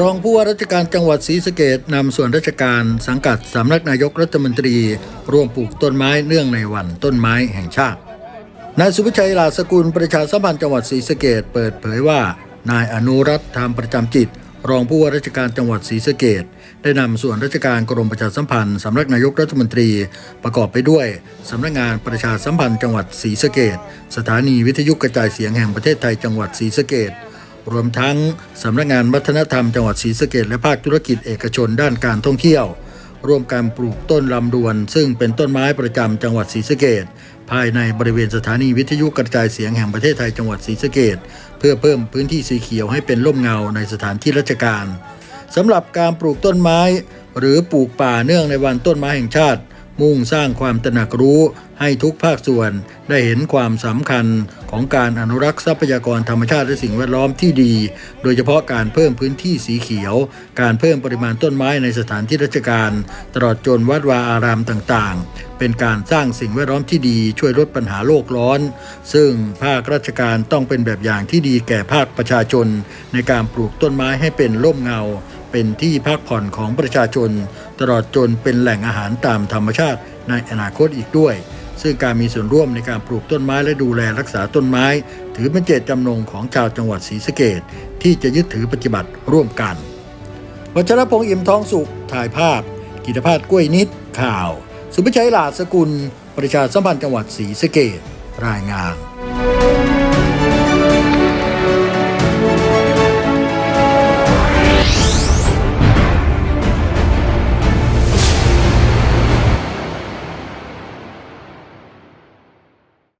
รองผู้ว่าราชการจังหวัดศรีสะเกดนำส่วนราชการสังกัดสำนักนายกรัฐมนตรีร่วมปลูกต้นไม้เนื่องในวันต้นไม้แห่งชาติ นายสุวิชัยลาสกุลประชาสัมพันธ์จังหวัดศรีสะเกดเปิดเผยว่า นายอนุรัตน์ธรรมประจำจิต รองผู้ว่าราชการจังหวัดศรีสะเกดได้นำส่วนราชการกรมประชาสัมพันธ์สำนักนายกรัฐมนตรีประกอบไปด้วยสำนักงานประชาสัมพันธ์จังหวัดศรีสะเกดสถานีวิทยุกระจายเสียงแห่งประเทศไทยจังหวัดศรีสะเกด รวมทั้งสำนักงานวัฒนธรรมจังหวัดศรีสะเกดและภาคธุรกิจเอกชนด้านการท่องเที่ยว ร่วมกันปลูกต้นลำดวน ซึ่งเป็นต้นไม้ประจำจังหวัดศรีสะเกดภายในบริเวณสถานีวิทยุกระจายเสียงแห่งประเทศไทยจังหวัดศรีสะเกดเพื่อเพิ่มพื้นที่สีเขียวให้เป็นร่มเงาในสถานที่ราชการสำหรับการปลูกต้นไม้ หรือปลูกป่าเนื่องในวันต้นไม้แห่งชาติ มุ่งสร้างความตระหนักรู้ให้ทุกภาคส่วนได้เห็นความสำคัญของการอนุรักษ์ทรัพยากรธรรมชาติและสิ่งแวดล้อมที่ดี โดยเฉพาะการเพิ่มพื้นที่สีเขียว การเพิ่มปริมาณต้นไม้ในสถานที่ราชการ ตลอดจนวัดวาอารามต่างๆ เป็นการสร้างสิ่งแวดล้อมที่ดีช่วยลดปัญหาโลกร้อน ซึ่งภาคราชการต้องเป็นแบบอย่างที่ดีแก่ภาคประชาชน ในการปลูกต้นไม้ให้เป็นร่มเงา เป็นที่พักผ่อนของประชาชน ตลอดจนเป็นแหล่งอาหารตามธรรมชาติในอนาคตอีกด้วย ซึ่งการมีส่วนร่วมในการปลูกต้นไม้และดูแลรักษาต้นไม้ ถือเป็นเจตจำนงของชาวจังหวัดศรีสะเกดที่จะยึดถือปฏิบัติร่วมกัน วัชรพงษ์อิ่มทองสุข ถ่ายภาพ กิตภาพกล้วยนิด ข่าว สุภชัยหลาสกุล ประชาสัมพันธ์จังหวัดศรีสะเกดรายงาน